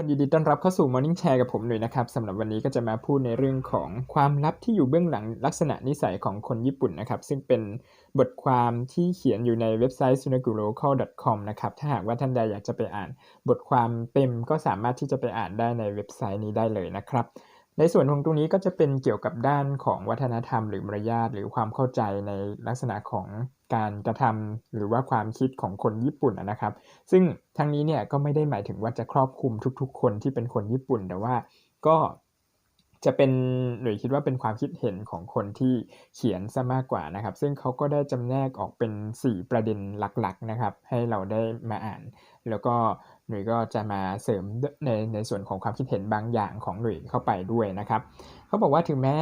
คนยินดีต้อนรับเข้าสู่ Morning Share กับผมหน่อยนะครับสำหรับวันนี้ก็จะมาพูดในเรื่องของความลับที่อยู่เบื้องหลังลักษณะนิสัยของคนญี่ปุ่นนะครับ ซึ่งเป็นบทความที่เขียนอยู่ในเว็บไซต์ sunagulocal.com นะครับ ถ้าหากว่าท่านใดอยากจะไปอ่านบทความเต็มก็สามารถที่จะไปอ่านได้ในเว็บไซต์นี้ได้เลยนะครับ ในส่วนของตรงนี้ก็จะเป็นเกี่ยวกับด้านของวัฒนธรรม หรือมารยาทหรือความเข้าใจในลักษณะของ การกระทำหรือว่าความคิดของคนญี่ปุ่นนะครับ ซึ่งทั้งนี้เนี่ยก็ไม่ได้หมายถึงว่าจะครอบคลุมทุก ๆ คนที่เป็นคนญี่ปุ่น แต่ว่าก็จะเป็นหรือคิดว่าเป็นความคิดเห็นของคนที่เขียนซะมากกว่านะครับ ซึ่งเขาก็ได้จำแนกออกเป็น 4 ประเด็นหลักๆนะครับ ให้เราได้มาอ่าน แล้วก็หนุ่ยก็จะมาเสริมในในส่วนของความคิดเห็นบางอย่างของหนุ่ยเข้าไปด้วยนะครับ เขาบอกว่าถึงแม้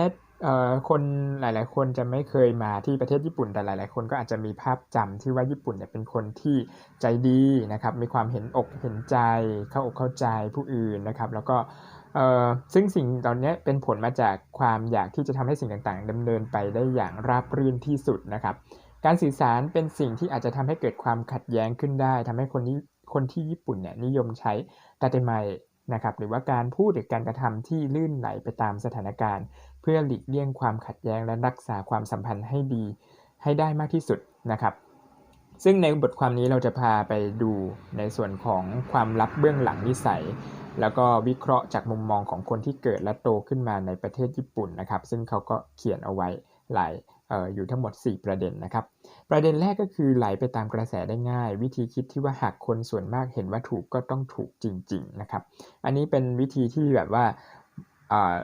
คนหลาย ๆ คนจะไม่เคยมาที่ประเทศญี่ปุ่นแต่หลาย ๆ คนก็อาจจะมีภาพจำที่ว่าญี่ปุ่นเนี่ยเป็นคนที่ใจดีนะครับ มีความเห็นอกเห็นใจเข้าอกเข้าใจผู้อื่นนะครับ แล้วก็ซึ่งสิ่งตอนนี้เป็นผลมาจากความอยากที่จะทำให้สิ่งต่าง ๆดำเนินไปได้อย่างราบรื่นที่สุดนะครับ การสื่อสารเป็นสิ่งที่อาจจะทำให้เกิดความขัดแย้งขึ้นได้ทำให้คนนี้คนที่ญี่ปุ่นเนี่ยนิยมใช้ตาเตไมนะครับหรือว่าการพูดหรือการกระทำที่ลื่นไหลไปตามสถานการณ์ พื่อหลีกเลี่ยงความขัดแย้งและรักษาความสัมพันธ์ให้ดีให้ได้มากที่สุดนะครับ ซึ่งในบทความนี้เราจะพาไปดูในส่วนของความลับเบื้องหลังนิสัย แล้วก็วิเคราะห์จากมุมมองของคนที่เกิดและโตขึ้นมาในประเทศญี่ปุ่นนะครับ ซึ่งเขาก็เขียนเอาไว้หลายอออยู่ทั้งหมด 4 ประเด็นนะครับ ประเด็นแรกก็คือไหลไปตามกระแสได้ง่าย วิธีคิดที่ว่าหากคนส่วนมากเห็นว่าถูกก็ต้องถูกจริง ๆ นะครับ อันนี้เป็นวิธีที่แบบว่า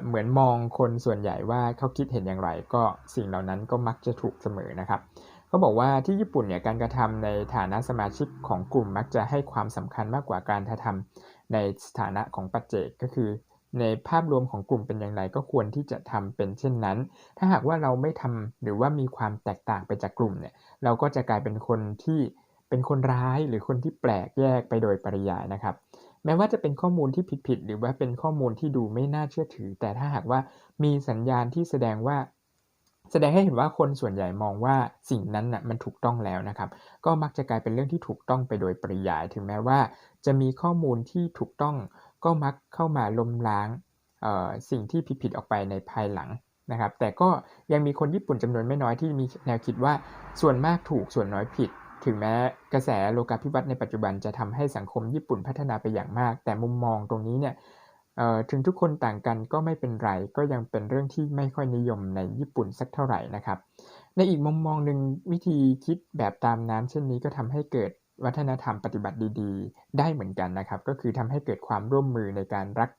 เหมือนมองคนส่วนใหญ่ว่าเขาคิดเห็นอย่างไร ก็สิ่งเหล่านั้นก็มักจะถูกเสมอนะครับเขาบอกว่าที่ญี่ปุ่นเนี่ยการกระทำในฐานะสมาชิกของกลุ่มมักจะให้ความสำคัญมากกว่าการกระทำในสถานะของปัจเจกก็คือ ในภาพรวมของกลุ่มเป็นอย่างไรก็ควรที่จะทำเป็นเช่นนั้น ถ้าหากว่าเราไม่ทำหรือว่ามีความแตกต่างไปจากกลุ่มเนี่ยเราก็จะกลายเป็นคนที่เป็นคนร้ายหรือคนที่แปลกแยกไปโดยปริยายนะครับ แม้ว่าจะเป็นข้อมูลที่ผิดๆหรือว่าเป็นข้อมูลที่ดูไม่น่าเชื่อถือ แต่ถ้าหากว่ามีสัญญาณที่แสดงว่า แสดงให้เห็นว่าคนส่วนใหญ่มองว่าสิ่งนั้นนะ่ะมันถูกต้องแล้วนะครับ ก็มักจะกลายเป็นเรื่องที่ถูกต้องไปโดยปริยาย ถึงแม้ว่า จะมีข้อมูลที่ถูกต้อง ก็มักเข้ามาล้มล้างสิ่งที่ผิดๆออกไปในภายหลังนะครับ แต่ก็ยังมีคนญี่ปุ่นจำนวนไม่น้อยที่มีแนวคิดว่าส่วนมากถูกส่วนน้อยผิด ถึงแม้กระแสโลกาภิวัตน์ในปัจจุบันจะทำให้สังคมญี่ปุ่นพัฒนาไปอย่างมาก แต่มุมมองตรงนี้เนี่ยถึงทุกคนต่างกันก็ไม่เป็นไร ก็ยังเป็นเรื่องที่ไม่ค่อยนิยมในญี่ปุ่นสักเท่าไหร่นะครับ ในอีกมุมมองหนึ่งวิธีคิดแบบตามน้ำเช่นนี้ก็ทำให้เกิดวัฒนธรรมปฏิบัติดี ๆ ได้เหมือนกันนะครับ ก็คือทำให้เกิดความร่วมมือในการรัก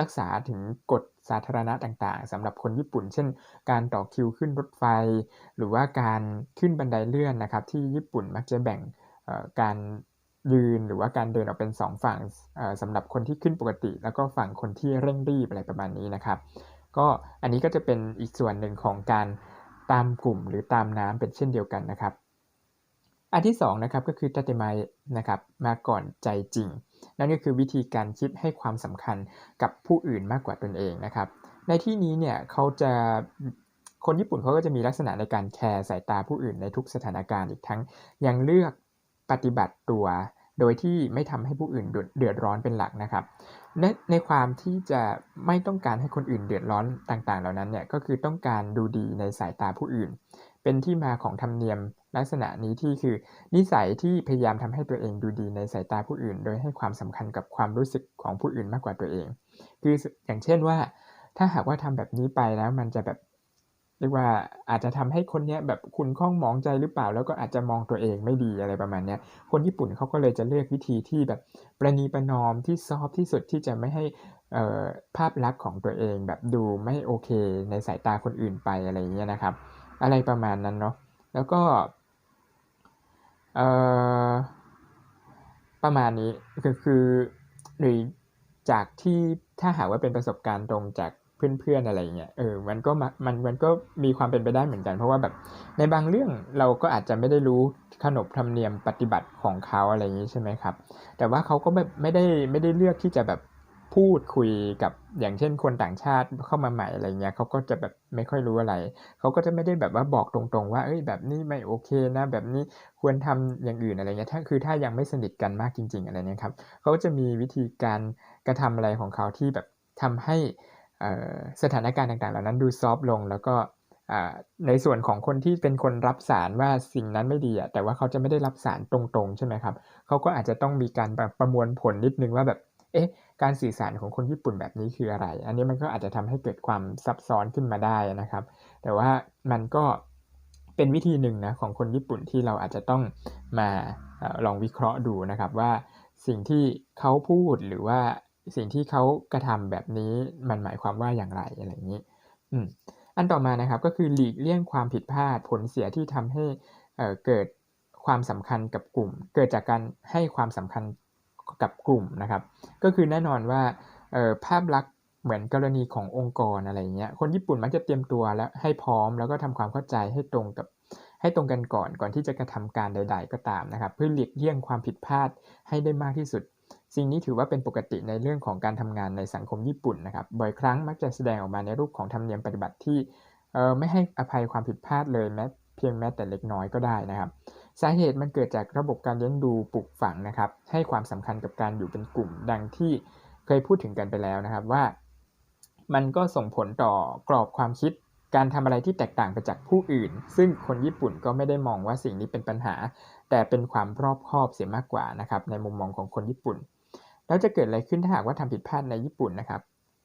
รักษาถึงกฎสาธารณะต่างๆสำหรับคนญี่ปุ่น เช่น การต่อคิวขึ้นรถไฟ หรือว่าการขึ้นบันไดเลื่อนนะครับ ที่ญี่ปุ่นมักจะแบ่งการยืนหรือว่าการเดินออกเป็น 2 ฝั่งสำหรับคนที่ขึ้นปกติ แล้วก็ฝั่งคนที่เร่งรีบอะไรประมาณนี้นะครับ ก็อันนี้ก็จะเป็นอีกส่วนหนึ่งของการตามกลุ่มหรือตามน้ำเป็นเช่นเดียวกันนะครับ อันที่2นะครับก็คือตัติมายนะครับมาก่อนใจจริง นั่นก็คือวิธีการคิดให้ความสำคัญกับผู้อื่นมากกว่าตนเองนะครับ ในที่นี้เนี่ยเขาจะคนญี่ปุ่นเขาก็จะมีลักษณะในการแคร์สายตาผู้อื่นในทุกสถานการณ์อีกทั้งยังเลือกปฏิบัติตัว โดยที่ไม่ทำให้ผู้อื่นเดือดร้อนเป็นหลักนะครับในในความที่จะไม่ต้องการให้คนอื่นเดือดร้อนต่างๆ เหล่านั้นเนี่ยก็คือต้องการดูดีในสายตาผู้อื่น เป็นที่มาของธรรมเนียม ลักษณะนี้ที่คือ นิสัยที่พยายามทำให้ตัวเองดูดีในสายตาผู้อื่น โดยให้ความสำคัญกับความรู้สึกของผู้อื่นมากกว่าตัวเอง คืออย่างเช่นว่า ถ้าหากว่าทำแบบนี้ไปแล้วมันจะแบบเรียกว่าอาจจะทำให้คนนี้แบบคุณข้องมองใจหรือเปล่า แล้วก็อาจจะมองตัวเองไม่ดีอะไรประมาณนี้คนญี่ปุ่นเขาก็เลยจะเลือกวิธีที่แบบประนีประนอมที่ซอฟที่สุดที่จะไม่ให้ภาพลักษณ์ของตัวเองแบบดูไม่โอเค ในสายตาคนอื่นไปอะไรอย่างเงี้ยนะครับ อะไรประมาณนั้นเนาะแล้วก็ เอ่อประมาณนี้ก็คือหรือจากที่ถ้าหากว่าเป็นประสบการณ์ตรงจากเพื่อนๆอะไรเงี้ยเออมันก็มันมันก็มีความเป็นไปได้เหมือนกัน เพราะว่าแบบในบางเรื่องเราก็อาจจะไม่ได้รู้ขนบธรรมเนียมปฏิบัติของเขาอะไรอย่างนี้ใช่ไหมครับ แต่ว่าเขาก็แบบไม่ได้ไม่ได้เลือกที่จะแบบ พูดคุยกับอย่างเช่นคนต่างชาติเข้ามาใหม่อะไรเงี้ยเขาก็จะแบบไม่ค่อยรู้อะไร เขาก็จะไม่ได้แบบว่าบอกตรงๆ ว่าเอ้ยแบบนี้ไม่โอเคนะ แบบนี้ควรทำอย่างอื่นอะไรเงี้ยถ้าคือถ้ายังไม่สนิทกันมากจริง ๆ อะไรเนี้ยครับเขาจะมีวิธีการกระทำอะไรของเขาที่แบบทำให้สถานการณ์ต่างๆ เหล่านั้นดูซอฟลงแล้วก็ในส่วนของคนที่เป็นคนรับสารว่าสิ่งนั้นไม่ดีอะแต่ว่าเขาจะไม่ได้รับสารตรงๆ ใช่ไหมครับเขาก็อาจจะต้องมีการประมวลผลนิดนึงว่าแบบ เอ๊ะ การสื่อสารของคนญี่ปุ่นแบบนี้คืออะไร อันนี้มันก็อาจจะทำให้เกิดความซับซ้อนขึ้นมาได้นะครับ แต่ว่ามันก็เป็นวิธีหนึ่งนะของคนญี่ปุ่นที่เราอาจจะต้องมาลองวิเคราะห์ดูนะครับว่าสิ่งที่เขาพูดหรือว่าสิ่งที่เขากระทำแบบนี้มันหมายความว่าอย่างไรอะไรอย่างนี้อืมอันต่อมานะครับก็คือหลีกเลี่ยงความผิดพลาดผลเสียที่ทำให้เกิดความสำคัญกับกลุ่ม เกิดจากการให้ความสำคัญ กับกลุ่มนะครับ ก็คือแน่นอนว่าภาพลักษณ์เหมือนกรณีขององค์กรอะไรเงี้ยคนญี่ปุ่นมักจะเตรียมตัวแล้วให้พร้อมแล้วก็ทำความเข้าใจให้ตรงกับให้ตรงกันก่อนก่อนที่จะกระทำการใด ๆ ก็ตามนะครับ เพื่อหลีกเลี่ยงความผิดพลาดให้ได้มากที่สุด สิ่งนี้ถือว่าเป็นปกติในเรื่องของการทำงานในสังคมญี่ปุ่นนะครับบ่อยครั้งมักจะแสดงออกมาในรูปของธรรมเนียมปฏิบัติที่ไม่ให้อภัยความผิดพลาดเลยแม้ เพียงแม้แต่เล็กน้อยก็ได้นะครับ สาเหตุมันเกิดจากระบบการเลี้ยงดูปลูกฝังนะครับ ให้ความสำคัญกับการอยู่เป็นกลุ่มดังที่เคยพูดถึงกันไปแล้วนะครับว่า มันก็ส่งผลต่อกรอบความคิดการทำอะไรที่แตกต่างไปจากผู้อื่น ซึ่งคนญี่ปุ่นก็ไม่ได้มองว่าสิ่งนี้เป็นปัญหา แต่เป็นความรอบคอบเสียมากกว่านะครับ ในมุมมองของคนญี่ปุ่น แล้วจะเกิดอะไรขึ้นถ้าหากว่าทำผิดพลาดในญี่ปุ่นนะครับ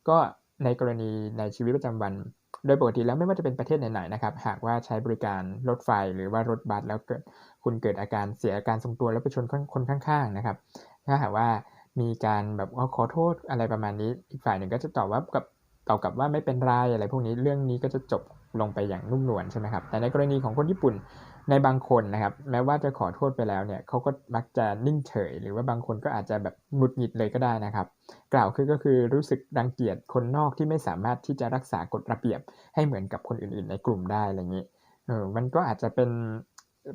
ก็ในกรณีในชีวิตประจำวัน โดยปกติแล้วไม่ว่าจะเป็นประเทศไหนๆนะครับ หากว่าใช้บริการรถไฟหรือว่ารถบัสแล้วเกิดคุณเกิดอาการเสียอาการทรงตัวแล้วไปชนคนข้างๆนะครับ ถ้าหากว่ามีการแบบว่าขอโทษอะไรประมาณนี้ อีกฝ่ายหนึ่งก็จะตอบว่ากับตอบกับว่าไม่เป็นไรอะไรพวกนี้เรื่องนี้ก็จะจบลงไปอย่างนุ่มนวลใช่ไหมครับ แต่ในกรณีของคนญี่ปุ่น ในบางคนนะครับ แม้ว่าจะขอโทษไปแล้วเนี่ยเขาก็มักจะนิ่งเฉย หรือว่าบางคนก็อาจจะแบบหงุดหงิดเลยก็ได้นะครับ กล่าวคือก็คือรู้สึกรังเกียจคนนอกที่ไม่สามารถที่จะรักษากฎระเบียบ ให้เหมือนกับคนอื่น ๆ ในกลุ่มได้อะไรอย่างนี้เออมันก็อาจจะเป็น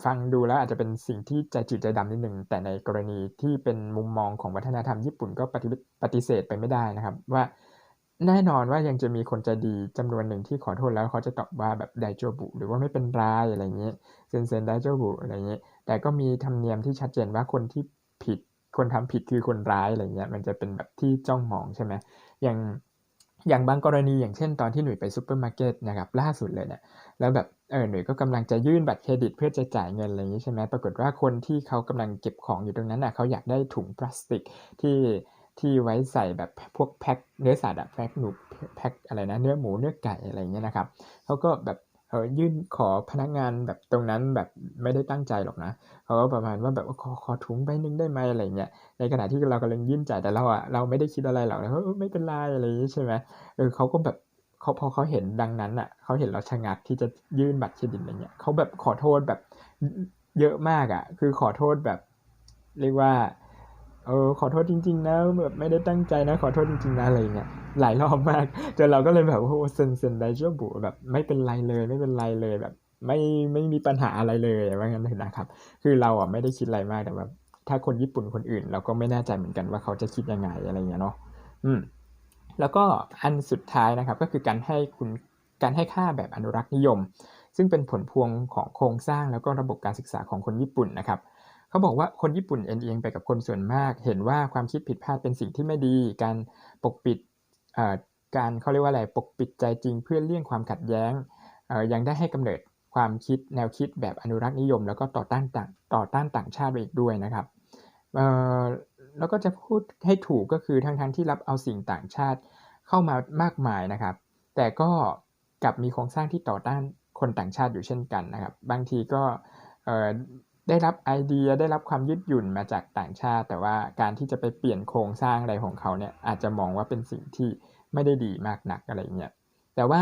ฟังดูแล้วอาจจะเป็นสิ่งที่ใจจืดใจดำนิดหนึ่งแต่ในกรณีที่เป็นมุมมองของวัฒนธรรมญี่ปุ่นก็ปฏิปฏิเสธไปไม่ได้นะครับ ว่า แน่นอนว่ายังจะมีคนใจดีจำนวนหนึ่งที่ขอโทษแล้วเขาจะตอบว่าแบบไดโจบุ หรือว่าไม่เป็นไรอะไรเงี้ยเซนเซนไดโจบุอะไรเงี้ยแต่ก็มีธรรมเนียมที่ชัดเจนว่าคนที่ผิดคนทำผิดคือคนร้ายอะไรเงี้ยมันจะเป็นแบบที่จ้องมองใช่ไหมอย่างอย่างบางกรณีอย่างเช่นตอนที่หนุ่ยไปซูเปอร์มาร์เก็ตนะครับล่าสุดเลยเนี่ยแล้วแบบเออหนุ่ยก็กำลังจะยื่นบัตรเครดิตเพื่อจะจ่ายเงินอะไรอย่างนี้ใช่ไหมปรากฏว่าคนที่เขากำลังเก็บของอยู่ตรงนั้นอะเขาอยากได้ถุงพลาสติกที่ ที่ไว้ใส่แบบพวกแพ็คเนื้อสัตว์อะแพ็คหนูแพ็คอะไรนะเนื้อหมูเนื้อไก่อะไรเงี้ยนะครับเขาก็แบบเออยื่นขอพนักงานแบบตรงนั้นแบบไม่ได้ตั้งใจหรอกนะเขาก็ประมาณว่าแบบขอขอถุงใบนึงได้ไหมอะไรเงี้ยในขณะที่เรากำลังยื่นจ่ายแต่เราอะเราไม่ได้คิดอะไรหรอกเขาไม่เป็นไรอะไรอย่างนี้ใช่ไหมเออเขาก็แบบเขาพอเขาเห็นดังนั้นอะเขาเห็นเราชะงักที่จะยื่นบัตรเครดิตอะไรเงี้ยเขาแบบขอโทษแบบเยอะมากอะคือขอโทษแบบ เรียกว่า เออขอโทษจริง ๆ นะแบบไม่ได้ตั้งใจนะ ขอโทษจริงๆนะอะไรเงี้ยหลายรอบมากจนเราก็เลยแบบโอ้เซนเซนไดเจอบุแบบไม่เป็นไรเลยไม่เป็นไรเลยแบบ ไม่ไม่มีปัญหาอะไรเลยว่างั้นเลยนะครับ คือเราอะไม่ได้คิดอะไรมากแต่แบบถ้าคนญี่ปุ่นคนอื่น เราก็ไม่แน่ใจเหมือนกันว่าเขาจะคิดยังไงอะไรเงี้ยเนาะอืมแล้วก็อันสุดท้ายนะครับก็คือการให้คุณการให้ค่าแบบอนุรักษ์นิยม ซึ่งเป็นผลพวงของโครงสร้างแล้วก็ระบบการศึกษาของคนญี่ปุ่นนะครับ เขาบอกว่าคนญี่ปุ่นเอ็นเอียงไปกับคนส่วนมาก เห็นว่าความคิดผิดพลาดเป็นสิ่งที่ไม่ดี การปกปิดการเขาเรียกว่าอะไรปกปิดใจจริงเพื่อเลี่ยงความขัดแย้งยังได้ให้กำเนิดความคิดแนวคิดแบบอนุรักษ์นิยม แล้วก็ต่อต้านต่างต่อต้านต่างชาติไปอีกด้วยนะครับแล้วก็จะพูดให้ถูกก็คือทั้งทั้งที่รับเอาสิ่งต่างชาติเข้ามามากมายนะครับ แต่ก็กลับมีโครงสร้างที่ต่อต้านคนต่างชาติอยู่เช่นกันนะครับ บางทีก็ ได้รับไอเดียได้รับความยืดหยุ่นมาจากต่างชาติ แต่ว่าการที่จะไปเปลี่ยนโครงสร้างอะไรของเขาเนี่ยอาจจะมองว่าเป็นสิ่งที่ไม่ได้ดีมากนักอะไรเงี้ยแต่ว่า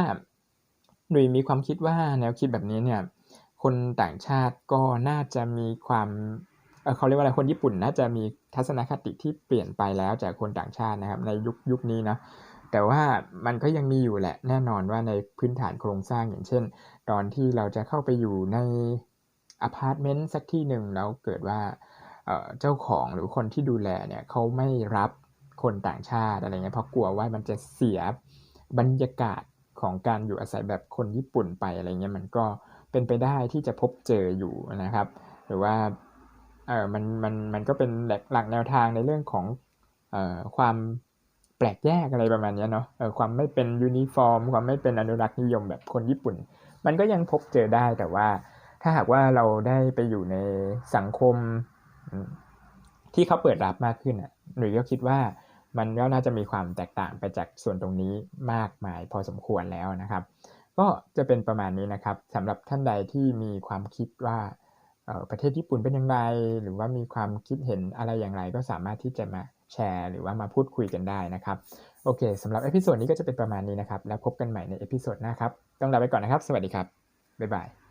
หนุ่ยมีความคิดว่าแนวคิดแบบนี้เนี่ยคนต่างชาติก็น่าจะมีความเขาเรียกว่าอะไรคนญี่ปุ่นน่าจะมีทัศนคติที่เปลี่ยนไปแล้วจากคนต่างชาตินะครับในยุคยุคนี้นะแต่ว่ามันก็ยังมีอยู่แหละแน่นอนว่าในพื้นฐานโครงสร้างอย่างเช่น ตอนที่เราจะเข้าไปอยู่ใน อพาร์ตเมนต์สักที่หนึ่งแล้วเกิดว่าเจ้าของหรือคนที่ดูแลเนี่ยเขาไม่รับคนต่างชาติอะไรเงี้ยเพราะกลัวว่ามันจะเสียบรรยากาศของการอยู่อาศัยแบบคนญี่ปุ่นไปอะไรเงี้ยมันก็เป็นไปได้ที่จะพบเจออยู่นะครับ หรือว่าเออมันมันมันก็เป็นหลักหลักแนวทางในเรื่องของเอ่อความแปลกแยกอะไรประมาณนี้เนาะเออความไม่เป็นยูนิฟอร์ม ความไม่เป็นอนุรักษ์นิยมแบบคนญี่ปุ่น มันก็ยังพบเจอได้แต่ว่า ถ้าหากว่าเราได้ไปอยู่ในสังคมที่เขาเปิดรับมากขึ้นอะหนุ่ยก็คิดว่ามันก็น่าจะมีความแตกต่างไปจากส่วนตรงนี้มากมายพอสมควรแล้วนะครับ ก็จะเป็นประมาณนี้นะครับสำหรับท่านใดที่มีความคิดว่าประเทศญี่ปุ่นเป็นอย่างไร หรือว่ามีความคิดเห็นอะไรอย่างไร ก็สามารถที่จะมาแชร์ หรือว่ามาพูดคุยกันได้นะครับโอเคสำหรับเอพิโซดนี้ก็จะเป็นประมาณนี้นะครับ แล้วพบกันใหม่ในเอพิโซดหน้าครับ ต้องลาไปก่อนนะครับ สวัสดีครับ บ๊ายบาย